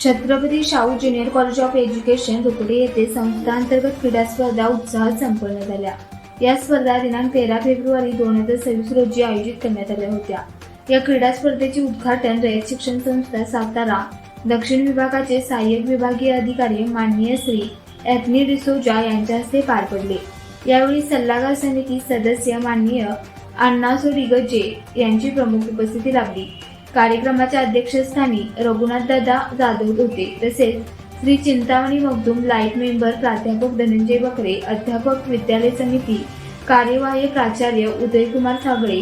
Chhatrapati Shahu junior college of education Rupade येथे संस्थांतर्गत क्रीडा स्पर्धा उत्साहात संपन्न झाल्या. या स्पर्धा दिनांक तेरा फेब्रुवारी दोन हजार सव्वीस रोजी आयोजित करण्यात आल्या होत्या. या क्रीडा स्पर्धेचे उद्घाटन रयत शिक्षण संस्था सातारा दक्षिण विभागाचे सहाय्यक विभागीय अधिकारी माननीय श्री एथनी डिसोजा यांच्या हस्ते पार पडले. यावेळी सल्लागार समिती सदस्य माननीय अण्णासो डिगजे यांची प्रमुख उपस्थिती लाभली. कार्यक्रमाच्या अध्यक्षस्थानी रघुनाथ दादा जाधव होते. तसेच श्री चिंतामणी मगदूम लाइट मेंबर प्राध्यापक धनंजय बकरे अध्यापक विद्यालय समिती कार्यवाही प्राचार्य उदयकुमार साबळे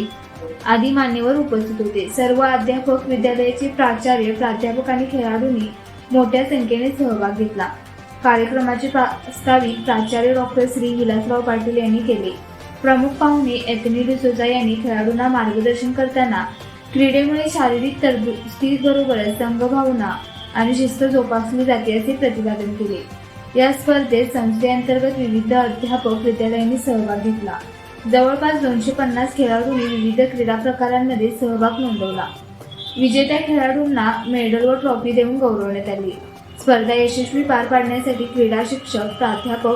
आदी मान्यवर उपस्थित होते. सर्व अध्यापक विद्यालयाचे प्राचार्य प्राध्यापक आणि खेळाडूंनी मोठ्या संख्येने सहभाग घेतला. कार्यक्रमाचे प्रास्ताविक प्राचार्य डॉक्टर श्री विलासराव पाटील यांनी केले. प्रमुख पाहुणे एथनी डिसोजा यांनी खेळाडूंना मार्गदर्शन करताना क्रीडेमुळे शारीरिक तरबेजबरोबरच संघभावना आणि शिस्त जोपासली जाते असे प्रतिपादन केले. या स्पर्धेत संस्थेअंतर्गत विविध अध्यापक विद्यालयांनी सहभाग घेतला. जवळपास दोनशे पन्नास खेळाडूंनी विविध क्रीडा प्रकारांमध्ये सहभाग नोंदवला. विजेत्या खेळाडूंना मेडल व ट्रॉफी देऊन गौरवण्यात आली. स्पर्धा यशस्वी पार पाडण्यासाठी क्रीडा शिक्षक प्राध्यापक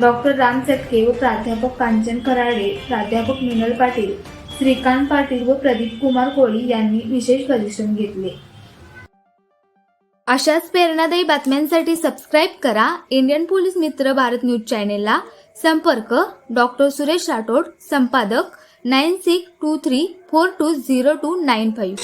डॉक्टर राम चटके व प्राध्यापक कांचन कराडे प्राध्यापक मिनल पाटील श्रीकांत पाटील व प्रदीप कुमार कोळी यांनी विशेष परिश्रम घेतले. अशाच प्रेरणादायी बातम्यांसाठी सबस्क्राईब करा. इंडियन पोलीस मित्र भारत न्यूज चॅनेलला संपर्क. डॉक्टर सुरेश राठोड संपादक nine six two three four two zero two nine five